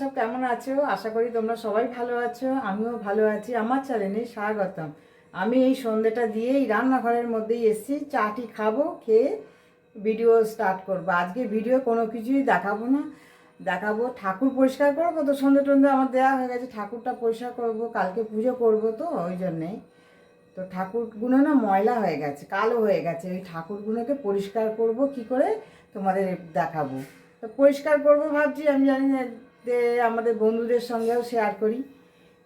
সব কেমন আছো? আশা করি তোমরা সবাই ভালো আছো, আমিও ভালো আছি। আমার চ্যানেলে স্বাগতম। আমি এই সন্ধ্যেটা দিয়েই রান্নাঘরের মধ্যেই এসেছি, চাটি খাব, খেয়ে ভিডিও স্টার্ট করব। আজকে ভিডিও কোনো কিছুই দেখাবো না। দেখাবো, ঠাকুর পরিষ্কার করব তো সন্ধ্যে টন্ধে আমার দেওয়া হয়ে গেছে, ঠাকুরটা পরিষ্কার করব, কালকে পুজো করব তো, ওই জন্যেই। তো ঠাকুরগুলো না ময়লা হয়ে গেছে, কালো হয়ে গেছে। ওই ঠাকুরগুলোকে পরিষ্কার করব, কি করে তোমাদের দেখাবো। তো পরিষ্কার করব ভাবছি, আমি জানি না আমাদের বন্ধুদের সঙ্গেও শেয়ার করি।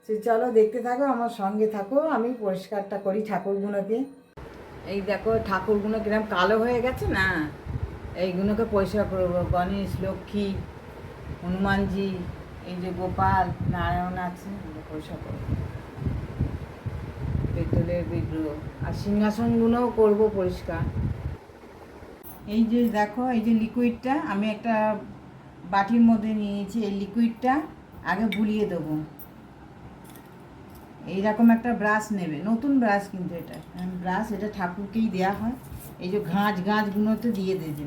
সে চলো দেখতে থাকো, আমার সঙ্গে থাকো, আমি পরিষ্কারটা করি ঠাকুরগুলোকে এই দেখো ঠাকুরগুলো কিরম কালো হয়ে গেছে না? এইগুলোকে পরিষ্কার করব, গণেশ, লক্ষ্মী, হনুমানজি, এই যে গোপাল, নারায়ণ আছে পরিষ্কার করব। পেতলের বিগ্রহ, আর সিংহাসনগুলোও করব পরিষ্কার। এই যে দেখো, এই যে লিকুইডটা আমি একটা বাটির মধ্যে নিয়েছি এই লিকুইডটা আগে বুলিয়ে দেবো। এইরকম একটা ব্রাশ নেবে, নতুন ব্রাশ কিন্তু এটা। ব্রাশ এটা ঠাকুরকেই দেওয়া হয়। এই যে ঘাঁচ, ঘাঁচগুলোতে দিয়ে দেবে।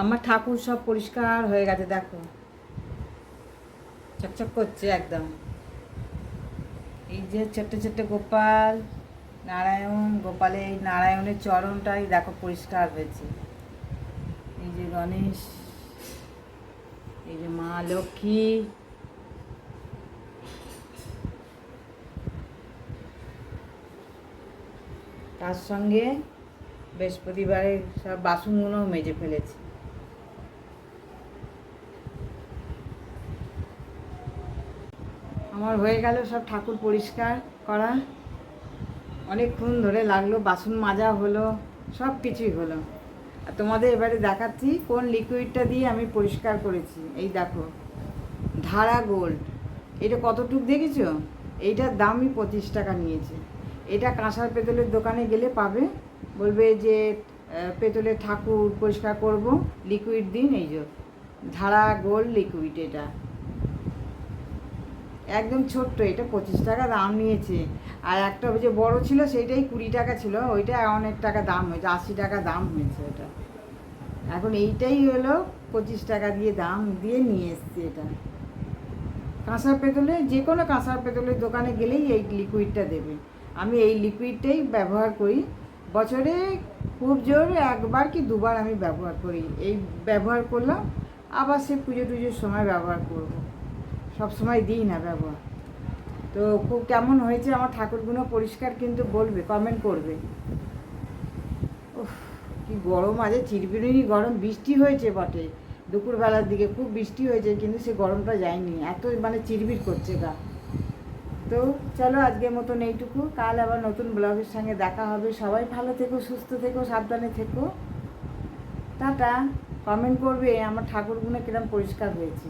আমার ঠাকুর সব পরিষ্কার হয়ে গেছে, দেখো। চকচক করছে একদম। এই যে ছোট্ট ছোট্ট গোপাল, নারায়ণ গোপালের এই নারায়ণের চরণটাই দেখো পরিষ্কার হয়েছে। এই যে গণেশ, এই যে মা লক্ষ্মী। তার সঙ্গে বৃহস্পতিবারের সব বাসনগুলোও মেজে ফেলেছি। আমার হয়ে গেল, সব ঠাকুর পরিষ্কার করা। অনেকক্ষণ ধরে লাগল, বাসন মাজা হলো, সব কিছুই হলো। আর তোমাদের এবারে দেখাচ্ছি কোন লিকুইডটা দিয়ে আমি পরিষ্কার করেছি। এই দেখো, ধারা গোল্ড এটা কতটুক দেখেছ? এইটার দামই পঁচিশ টাকা নিয়েছে। এটা কাঁসার পেতলের দোকানে গেলে পাবে। বলবে যে পেতলের ঠাকুর পরিষ্কার করব লিকুইড দিন, এই যে, ধারা গোল্ড লিকুইড এটা। একদম ছোট্ট, এটা পঁচিশ টাকা দাম নিয়েছে। আর একটা যে বড় ছিল, সেইটাই কুড়ি টাকা ছিল, ওইটা অনেক টাকা দাম হয়েছে, আশি টাকা দাম হয়েছে ওটা এখন এইটাই হলো পঁচিশ টাকা দিয়ে দাম দিয়ে নিয়ে এসছি এটা। কাঁসার পেতলে, যে কোনো কাঁসার পেতলের দোকানে গেলেই এই লিকুইডটা দেবে। আমি এই লিকুইডটাই ব্যবহার করি। বছরে খুব জোর একবার কি দুবার আমি ব্যবহার করি। এই ব্যবহার করলাম, আবার সে পুজো টুজোর সময় ব্যবহার করব। সব সময় দিই না ব্যবহার। তো খুব কেমন হয়েছে আমার ঠাকুরগুলো পরিষ্কার কিন্তু বলবে কমেন্ট করবে। কি গরম আছে চিরবিড়ি গরম, বৃষ্টি হয়েছে বটে। দুপুরবেলার দিকে খুব বৃষ্টি হয়েছে, কিন্তু সে গরমটা যায়নি। এত মানে চিরবির করছে গা। তো চলো আজকের মতন এইটুকু, কাল আবার নতুন ব্লগের সঙ্গে দেখা হবে। সবাই ভালো থেকো, সুস্থ থেকো, সাবধানে থেকো। টাটা কমেন্ট করবে, আমার ঠাকুরগুলো কিরম পরিষ্কার হয়েছে।